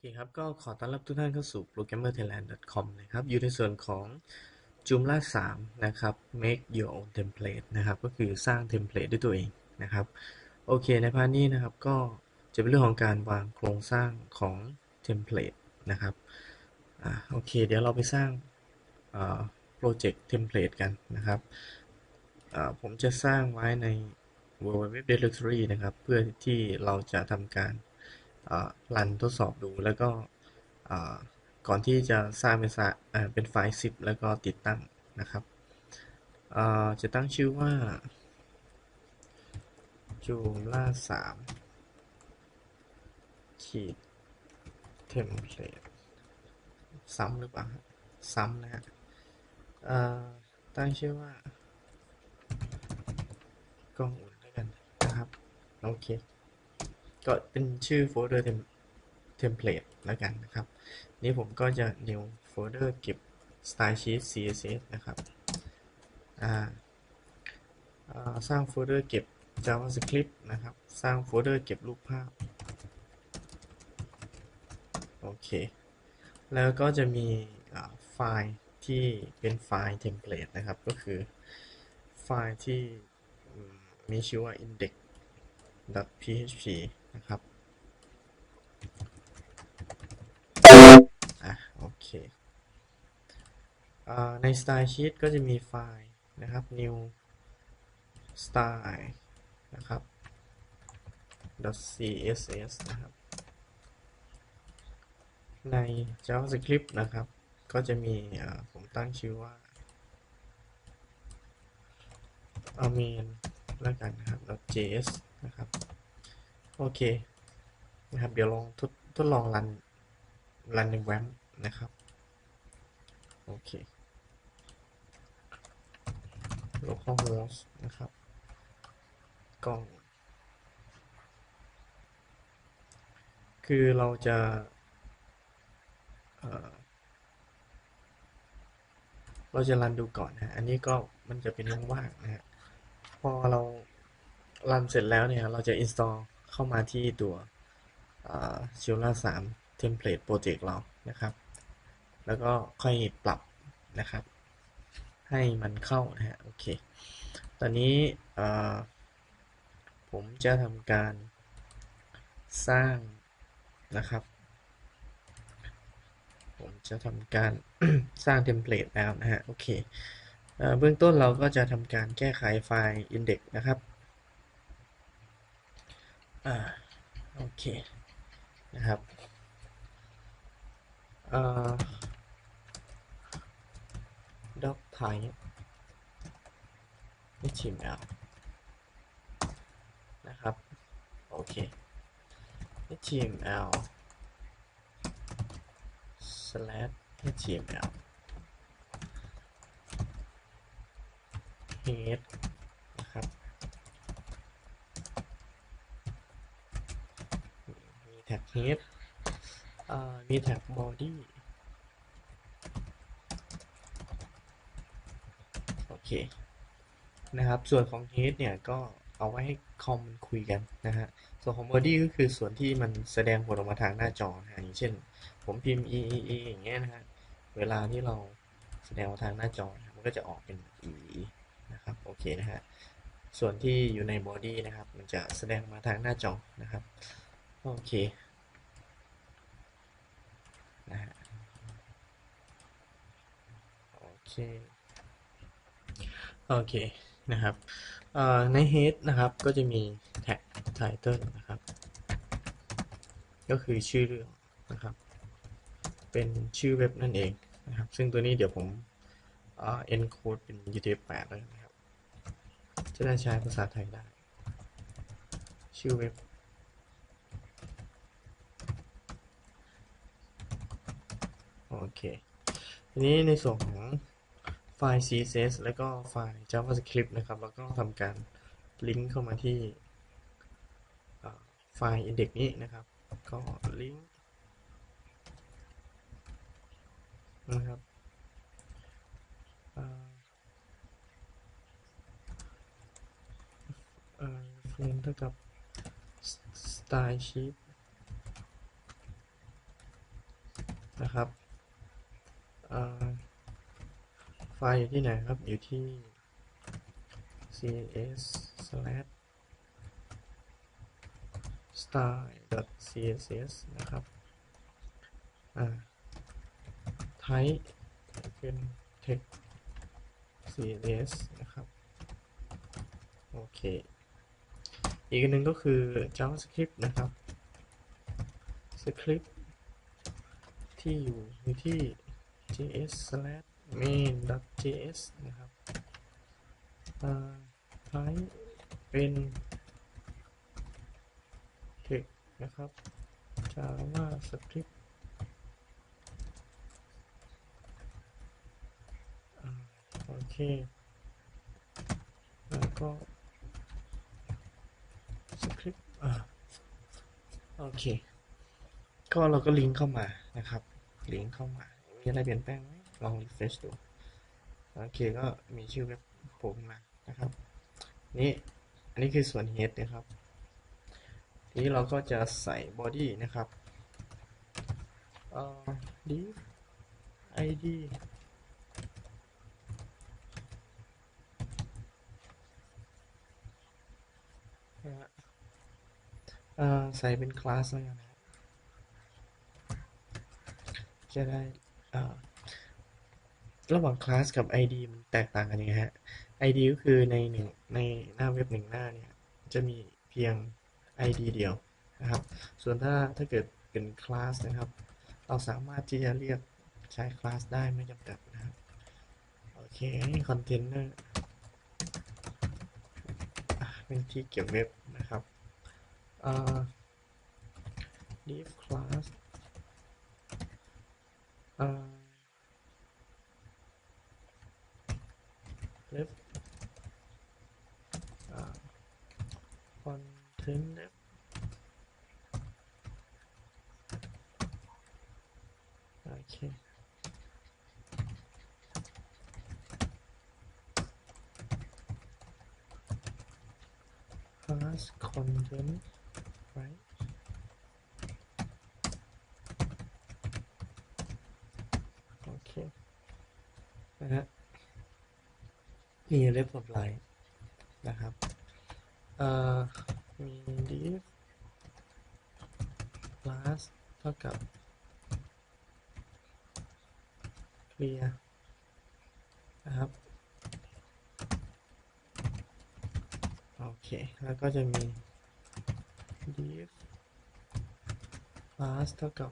อเคครับ ก็ขอต้อนรับทุกท่านเข้าสู่ programmerthailand.com นะครับ อยู่ในส่วนของ Joomla 3 นะครับ make your own template นะครับ ก็คือสร้างเทมเพลตด้วยตัวเองนะครับ โอเค ในพาร์ทนี้นะครับ ก็จะเป็นเรื่องของการวางโครงสร้างของเทมเพลตนะครับ อ่า โอเค เดี๋ยวเราไปสร้างโปรเจกต์เทมเพลตกันนะครับ อ่า ผมจะสร้างไว้ใน www directory นะครับ เพื่อที่เราจะทำการ รันทดสอบดูแล้วก็ก่อนที่จะสร้างเป็นเป็นไฟล์ zip แล้วก็ติดตั้งนะครับจะตั้งชื่อว่า joomla 3ขีด template ซ้ำหรือเปล่าซ้ำนะฮะตั้งชื่อว่ากล้องอุ่นด้วยกันนะครับ โอเค ก็เป็นชื่อโฟลเดอร์เทมเพลตแล้วกันนะครับ นี่ผมก็จะ new folder เก็บ style sheet css นะครับสร้างโฟลเดอร์เก็บ javascript นะครับ สร้างโฟลเดอร์เก็บรูปภาพ โอเค แล้วก็จะมีไฟล์ที่เป็นไฟล์เทมเพลตนะครับ ก็คือไฟล์ที่มีชื่อว่า index.php นะครับอะโอเคอใน style sheet ก็จะมีไฟล์นะครับ new style นะครับ .css นะครับใน JavaScript นะครับ ก็จะมีผมตั้งชื่อว่า a m a n แล้วกันนะครับ .js นะครับ โอเคนะครับ เดี๋ยวลองทดทดลองรันรันในแวมนะครับ โอเค localhost นะครับกล้อง คือเราจะเราจะรันดูก่อนนะอันนี้ก็มันจะเป็นว่างๆนะฮะ พอเรารันเสร็จแล้วเนี่ย เราจะ install เข้ามาที่ตัวชิลล่า3 template project เรานะครับ แล้วก็ค่อยปรับนะครับ ให้มันเข้านะฮะโอเค ตอนนี้ผมจะทำการสร้างนะครับ ผมจะทำการสร้างเทมเพลตแล้วนะฮะโอเคเบื้องต้นเราก็จะทำการแก้ไขไฟล์ index นะครับ อ่าโอเคนะครับด็อกไทป์ไม่ชิมแล้วนะครับ โอเค html slash html head นะครับแท็ก head มีแท็ก body โอเคนะครับ ส่วนของ head เนี่ยก็เอาไว้ให้คอมมันคุยกันนะฮะ ส่วนของ body ก็คือส่วนที่มันแสดงผลออกมาทางหน้าจอนะอย่างเช่น ผมพิมพ์ e e e อย่างเงี้ยนะฮะ เวลาที่เราแสดงทางหน้าจอ มันก็จะออกเป็น e นะครับ โอเคนะฮะ ส่วนที่อยู่ใน body นะครับ มันจะแสดงมาทางหน้าจอนะครับ โอเค นะฮะโอเคโอเคนะครับใน head นะครับก็จะมี tag title นะครับ ก็คือชื่อเรื่องนะครับ เป็นชื่อเว็บนั่นเองนะครับ ซึ่งตัวนี้เดี๋ยวผม encode เป็น UTF-8 เลยนะครับ จะได้ใช้ภาษาไทยได้ ชื่อเว็บ โอเคทีนี้ในส่วนของไฟล์ CSS แล้วก็ไฟล์ JavaScript นะครับแล้วก็ทำการลิงก์เข้ามาที่ไฟล์ index นี้นะครับ ก็ลิงก์นะครับเอ่อเฟรมเท่ากับ style sheet นะครับ ไฟล์อยู่ที่ไหนครับ อยู่ที่ css slash style.css นะครับ อ่า type เป็น text css นะครับ โอเค อีกหนึ่งก็คือ javascript นะครับ script ที่อยู่อยู่ที่ js slash main js นะครับอ่า type เป็น text นะครับ java script โอเค แล้วก็ script อ่าโอเค ก็เราก็ลิงก์เข้ามานะครับ ลิงก์เข้ามา มีอะไรเปลี่ยนแปลงไหมลอง refresh ดู โอเคก็มีชื่อเว็บโผล่ขึ้นมานะครับ นี่อันนี้คือส่วน head นะครับ ทีนี้เราก็จะใส่ body นะครับเอ่อ div id เอ่อใส่เป็นคลาสแล้วกันนะจะได้ ระหว่างคลาสกับ ID มันแตกต่างกันยังไงฮะ ID ก็คือในหนึ่งในหน้าเว็บหนึ่งหน้าเนี่ย จะมีเพียง ID เดียวนะครับ ส่วนถ้าถ้าเกิดเป็นคลาสนะครับ เราสามารถที่จะเรียกใช้คลาสได้ไม่จำกัดนะครับ โอเคนี่คอนเทนเนอร์เป็นที่เก็บเว็บนะครับอ่า div class อ่า left อ่า content left โอเค class content right โอเค นะฮะ มี left กับ right นะครับเอ่อมี div class เท่ากับ clear นะครับ โอเค แล้วก็จะมี div class เท่ากับ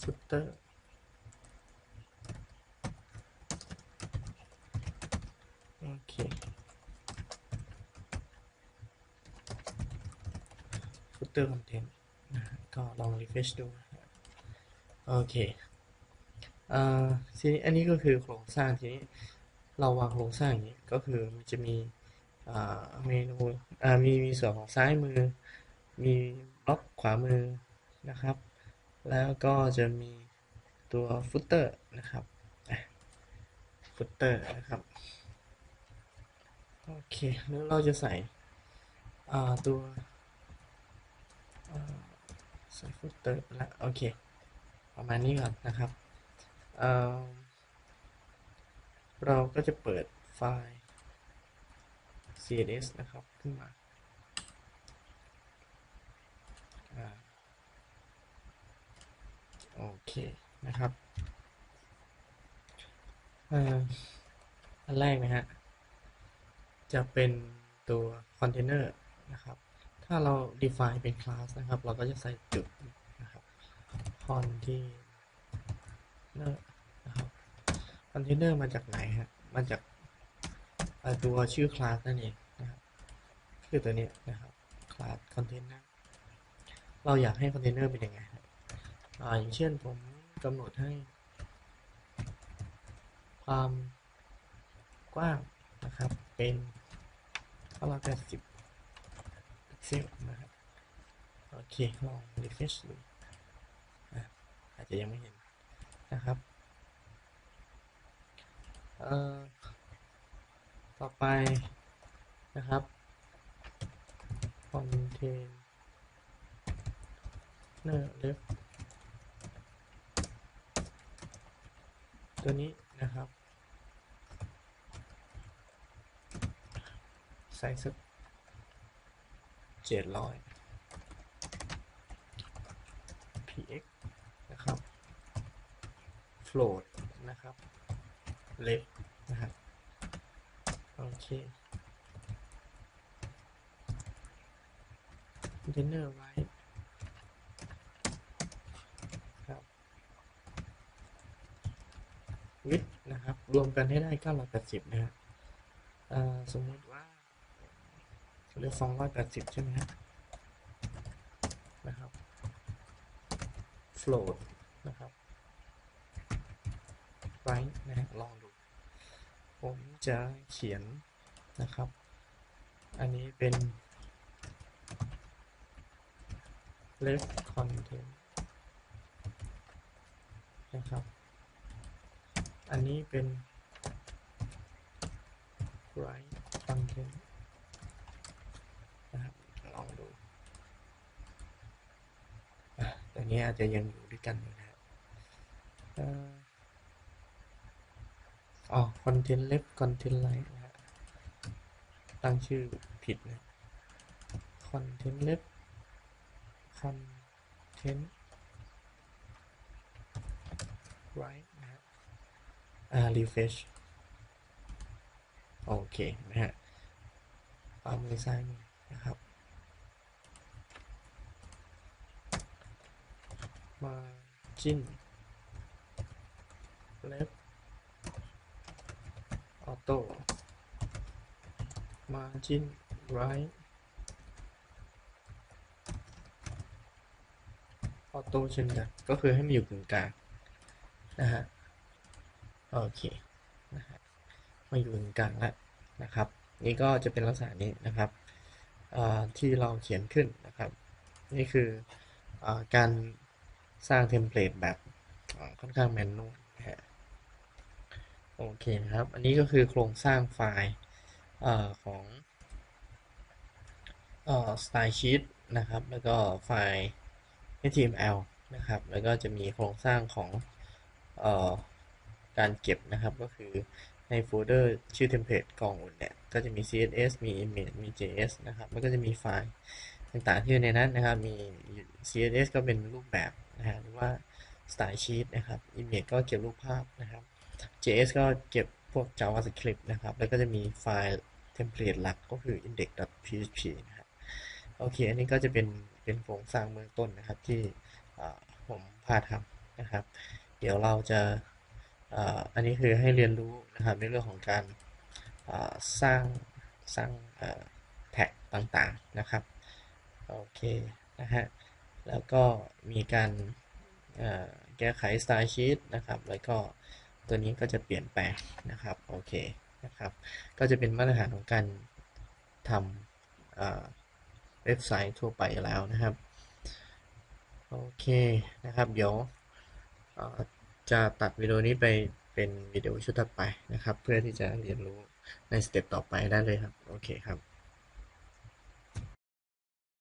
footer โอเค footer content นะก็ลอง refresh ดู โอเคอ่าทีนี้อันนี้ก็คือโครงสร้างทีนี้เราวางโครงสร้างอย่างนี้ก็คือมันจะมีเมนูมีมีส่วนของซ้ายมือ มีบล็อกขวามือนะครับ แล้วก็จะมีตัวฟุตเตอร์นะครับฟุตเตอร์นะครับโอเคแล้วเราจะใส่ตัว ใส่ฟุตเตอร์แล้วโอเค ประมาณนี้ก่อนนะครับเเราก็จะเปิดไฟล์ CSS นะครับ ขึ้นมาโอเค นะครับอันแรกนะฮะ จะเป็นตัวคอนเทนเนอร์นะครับ ถ้าเรา define เป็น class นะครับ เราก็จะใส่จุดนะครับ container นะครับ container มาจากไหนฮะ มาจากตัวชื่อ class นั่นเองนะครับ คือตัวนี้นะครับ class container เราอยากให้ container เป็นยังไงอ่าอย่างเช่นผมกำหนดให้ ความกว้างนะครับ เป็น980พิก เซลนะครับ โอเค ลอง refresh ดูอาจจะยังไม่เห็นนะครับต่อไปนะครับ container left ตัวนี้นะครับ ใส่สัก เจ็ดร้อย px นะครับ float นะครับ left นะครับ โอเค container right ครับ width นะครับ รวมกันให้ได้ 980 นะครับสมมติว่า เรียก280ใช่ไหมครับนะครับ float นะครับ right นะฮะลองดู ผมจะเขียนนะครับ อันนี้เป็น left content นะครับ อันนี้เป็น right content นะครับ ลองดูอะแต่ นี้อาจจะยังอยู่ด้วยกันอยู่นะครับอ่ออ๋อ content left content right นะฮะตั้งชื่อผิดนะ content left content right นะฮะอ่า refresh โอเคนะฮะขวามือซ้ายมือนะครับ margin left auto margin right auto เช่นกันก็คือให้มันอยู่กึ่งกลางนะฮะโอเคนะฮะมาอยู่กึ่งกลางแล้วนะครับ นี่ก็จะเป็นลักษณะนี้นะครับที่เราเขียนขึ้นนะครับ นี่คืออการ สร้างเทมเพลตแบบค่อนข้างแมนนวลนะฮะโอเคนะครับ อันนี้ก็คือโครงสร้างไฟล์อของเอ่อ style sheet นะครับ แล้วก็ไฟล์ HTML นะครับ แล้วก็จะมีโครงสร้างของออการเก็บนะครับ ก็คือในโฟลเดอร์ชื่อเทมเพลตกล่องอุ่นเนี่ย ก็จะมี CSS มี image มี JS นะครับ แล้วก็จะมีไฟล์ ต่างๆที่อยู่ในนั้นนะครับมี CSS ก็เป็นรูปแบบนะฮะหรือว่า style sheet นะครับ image ก็เก็บรูปภาพนะครับ JS ก็เก็บพวก JavaScript นะครับ แล้วก็จะมีไฟล์เทมเพลตหลักก็คือ index.php นะครับโอเค อันนี้ก็จะเป็นเป็นโครงสร้างเบื้องต้นนะครับที่ผมพาทำนะครับ เดี๋ยวเราจะอันนี้คือให้เรียนรู้นะครับในเรื่องของการสร้างสร้างแท็กต่างๆนะครับ โอเคนะฮะแล้วก็มีการแก้ไข style sheet นะครับ แล้วก็ตัวนี้ก็จะเปลี่ยนแปลงนะครับโอเคนะครับ ก็จะเป็นมาตรฐานของการทำเว็บไซต์ทั่วไปแล้วนะครับโอเคนะครับเดี๋ยวเอ่อจะตัดวิดีโอนี้ไปเป็นวิดีโอชุดถัดไปนะครับ เพื่อที่จะเรียนรู้ในสเต็ปต่อไปได้เลยครับ โอเคครับ